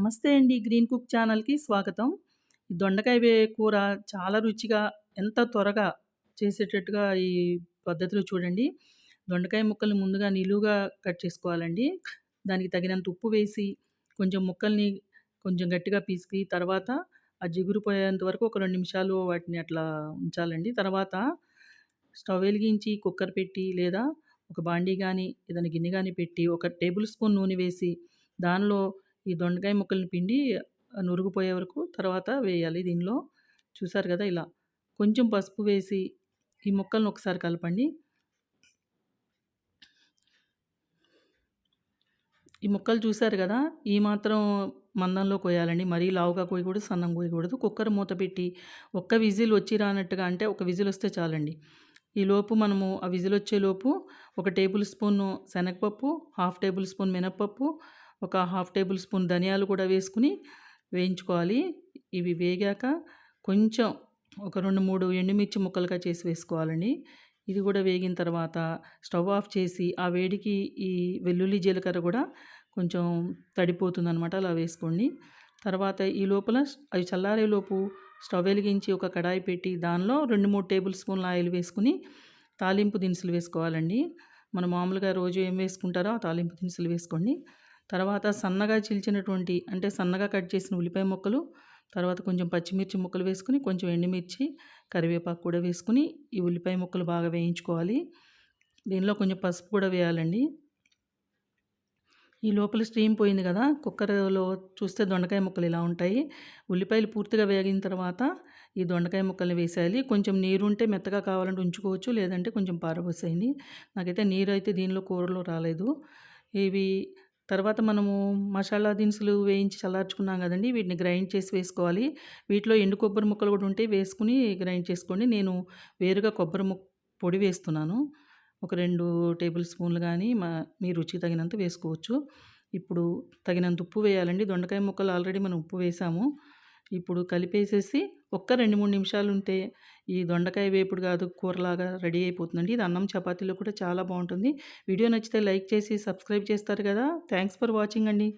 నమస్తే అండి. Green cook ఛానల్‌కి స్వాగతం. ఈ దొండకాయ కూర చాలా రుచిగా, ఎంత త్వరగా చేసేటట్టుగా ఈ పద్ధతిలో చూడండి. దొండకాయ ముక్కల్ని ముందుగా నిలువుగా కట్ చేసుకోవాలండి. దానికి తగినంత ఉప్పు వేసి, కొంచెం ముక్కల్ని కొంచెం గట్టిగా పీసుకి తర్వాత ఆ జిగురు పోయేంత వరకు ఒక రెండు నిమిషాలు వాటిని అట్లా ఉంచాలండి. తర్వాత స్టవ్ వెలిగించి కుక్కర్ పెట్టి, లేదా ఒక బాండీ కానీ ఏదైనా గిన్నె కానీ పెట్టి, ఒక టేబుల్ స్పూన్ నూనె వేసి, దానిలో ఈ దొండకాయ ముక్కల్ని పిండి నురుగుపోయే నురుగు పోయే వరకు తర్వాత వేయాలి దీనిలో. చూసారు కదా ఇలా. కొంచెం పసుపు వేసి, ఈ ముక్కలను ఒకసారి కలపండి. ఈ ముక్కలు చూశారు కదా ఈ మాత్రం మందంలో కోయాలండి. మరీ లావుగా కోయకూడదు, సన్నం కోయకూడదు. కుక్కర్ మూత పెట్టి, ఒక్క విజిల్ వచ్చి రానట్టుగా అంటే ఒక విజిల్ వస్తే చాలండి. ఈలోపు మనము ఆ విజిల్ వచ్చేలోపు ఒక టేబుల్ స్పూన్ శనగపప్పు, హాఫ్ టేబుల్ స్పూన్ మినపప్పు, ఒక హాఫ్ టేబుల్ స్పూన్ ధనియాలు కూడా వేసుకొని వేయించుకోవాలి. ఇవి వేగాక కొంచెం ఒక 2, 3 ఎండుమిర్చి ముక్కలుగా చేసి వేసుకోవాలండి. ఇది కూడా వేగిన తర్వాత స్టవ్ ఆఫ్ చేసి, ఆ వేడికి ఈ వెల్లుల్లి, జీలకర్ర కూడా కొంచెం తడిపోతుందనమాట. అలా వేసుకోండి. తర్వాత ఈ లోపల అవి చల్లారేలోపు స్టవ్ వెలిగించి ఒక కడాయి పెట్టి, దానిలో 2, 3 టేబుల్ స్పూన్ల ఆయిల్ వేసుకుని తాలింపు దినుసులు వేసుకోవాలండి. మనం మామూలుగా రోజు ఏం వేసుకుంటారో ఆ తాలింపు దినుసులు వేసుకోండి. తర్వాత సన్నగా చీల్చినటువంటి అంటే సన్నగా కట్ చేసిన ఉల్లిపాయ ముక్కలు, తర్వాత కొంచెం పచ్చిమిర్చి ముక్కలు వేసుకుని కొంచెం ఎండుమిర్చి, కరివేపాకు కూడా వేసుకుని ఈ ఉల్లిపాయ ముక్కలు బాగా వేయించుకోవాలి. దీనిలో కొంచెం పసుపు కూడా వేయాలండి. ఈ లోపల స్టీమ్ పోయింది కదా కుక్కర్‌లో చూస్తే దొండకాయ ముక్కలు ఇలా ఉంటాయి. ఉల్లిపాయలు పూర్తిగా వేగిన తర్వాత ఈ దొండకాయ ముక్కల్ని వేసేయాలి. కొంచెం నీరుంటే మెత్తగా కావాలంటే ఉంచుకోవచ్చు. లేదంటే కొంచెం పారబోసేయండి. నాకైతే నీరు అయితే దీనిలో కూరలో రాలేదు. ఇవి తర్వాత మనము మసాలా దినుసులు వేయించి చల్లార్చుకున్నాం కదండి వీటిని గ్రైండ్ చేసి వేసుకోవాలి. వీటిలో ఎండు కొబ్బరి ముక్కలు కూడా ఉంటే వేసుకుని గ్రైండ్ చేసుకోండి. నేను వేరుగా కొబ్బరి ముక్క పొడి వేస్తున్నాను. ఒక రెండు టేబుల్ స్పూన్లు కానీ మా మీ రుచికి తగినంత వేసుకోవచ్చు. ఇప్పుడు తగినంత ఉప్పు వేయాలండి. దొండకాయ ముక్కలు ఆల్రెడీ మనం ఉప్పు వేసాము. ఇప్పుడు కలిపేసేసి ఒక్క రెండు మూడు నిమిషాలు ఉంటే ఈ దొండకాయ వేపుడు కాదు కూరలాగా రెడీ అయిపోతుందండి. ఇది అన్నం, చపాతీలో కూడా చాలా బాగుంటుంది వీడియో నచ్చితే లైక్ చేసి, సబ్స్క్రైబ్ చేస్తారు కదా థ్యాంక్స్ ఫర్ వాచింగ్ అండి.